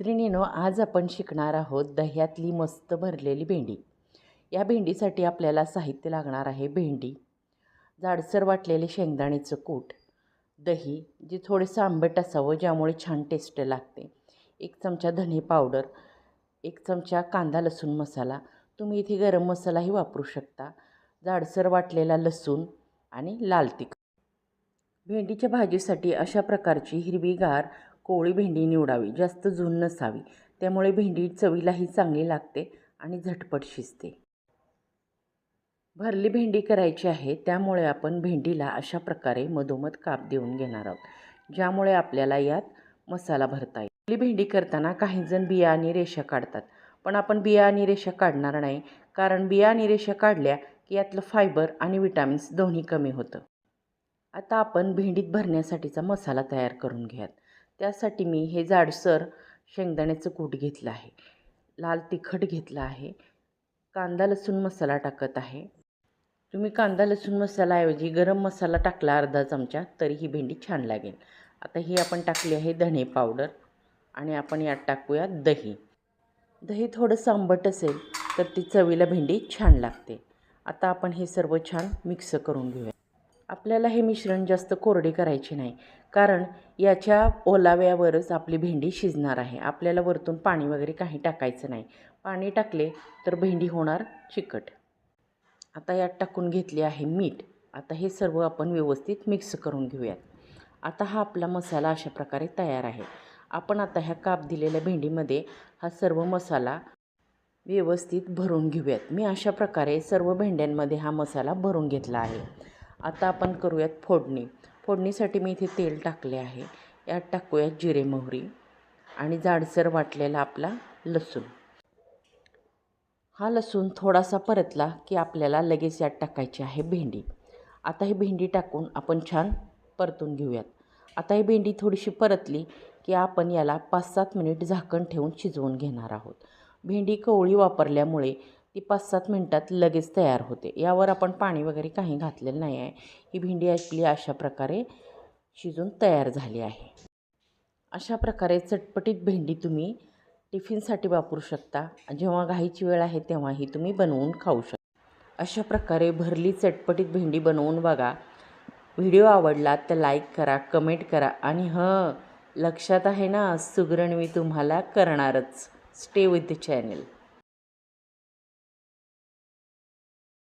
मैत्रिणीनो आज आपण शिकणार आहोत दह्यातली मस्त भरलेली भेंडी. या भेंडीसाठी आपल्याला साहित्य लागणार आहे भेंडी जाडसर वाटलेले शेंगदाण्याचं कूट दही जे थोडंसं आंबट असावं ज्यामुळे छान टेस्ट लागते. एक चमचा धने पावडर एक चमचा कांदा लसूण मसाला. तुम्ही इथे गरम मसालाही वापरू शकता. जाडसर वाटलेला लसूण आणि लाल तिखट. भेंडीच्या भाजीसाठी अशा प्रकारची हिरवीगार कोवळी भेंडी निवडावी जास्त झुन नसावी. त्यामुळे भेंडी चवीलाही चांगली लागते आणि झटपट शिजते. भरली भेंडी करायची आहे त्यामुळे आपण भेंडीला अशा प्रकारे मधोमध काप देऊन घेणार आहोत ज्यामुळे आपल्याला यात मसाला भरता येईल. भरली भेंडी करताना काहीजण बिया आणि रेषा काढतात पण आपण बिया आणि रेषा काढणार नाही कारण बिया आणि रेषा काढल्या की यातलं फायबर आणि विटॅमिन्स दोन्ही कमी होतं. आता आपण भेंडीत भरण्यासाठीचा मसाला तयार करून घ्यात त्यासाठी मी हे जाडसर शेंगदाण्याचं कूट घेतलं आहे. लाल तिखट घेतलं आहे. कांदा लसूण मसाला टाकत आहे. तुम्ही कांदा लसूण मसालाऐवजी गरम मसाला टाकला अर्धा चमचा तरी ही भेंडी छान लागेल. आता ही आपण टाकली आहे धणे पावडर आणि आपण यात टाकूया दही. दही थोडंसं आंबट असेल तर ती चवीला भेंडी छान लागते. आता आपण हे सर्व छान मिक्स करून घेऊया. आपल्याला हे मिश्रण जास्त कोरडे करायचे नाही. कारण याच्या ओलाव्यावरच आपली भेंडी शिजणार आहे. आपल्याला वरतून पाणी वगैरे काही टाकायचं नाही. पाणी टाकले तर भेंडी होणार चिकट. आता यात टाकून घेतले आहे मीठ. आता हे सर्व आपण व्यवस्थित मिक्स करून घेऊयात. आता हा आपला मसाला अशा प्रकारे तयार आहे. आपण आता ह्या काप दिलेल्या भेंडीमध्ये हा सर्व मसाला व्यवस्थित भरून घेऊयात. मी अशा प्रकारे सर्व भेंड्यांमध्ये हा मसाला भरून घेतला आहे. आता आपण करूयात फोडणी. फोडणीसाठी मी इथे तेल टाकले आहे. यात टाकूयात जिरे मोहरी आणि जाडसर वाटलेला आपला लसूण. हा लसूण थोडासा परतला की आपल्याला लगेच यात टाकायची आहे भेंडी. आता ही भेंडी टाकून आपण छान परतून घेऊयात. आता ही भेंडी थोडीशी परतली की आपण याला पाच सात मिनिट झाकण ठेवून शिजवून घेणार आहोत. भेंडी कवळी वापरल्यामुळे ती पाच सात मिनटात लगेच तयार होते. यावर आपण पाणी वगैरे काही घातलेलं नाही आहे. ही भेंडी आपली अशा प्रकारे शिजून तयार झाली आहे. अशा प्रकारे चटपटीत भेंडी तुम्ही टिफिनसाठी वापरू शकता. जेव्हा घाईची वेळ आहे तेव्हाही तुम्ही बनवून खाऊ शकता अशा प्रकारे भरली चटपटीत भेंडी बनवून बघा. व्हिडिओ आवडला तर लाईक करा कमेंट करा आणि हं लक्षात आहे ना सुगरण मी तुम्हाला करणारच. Stay with the channel.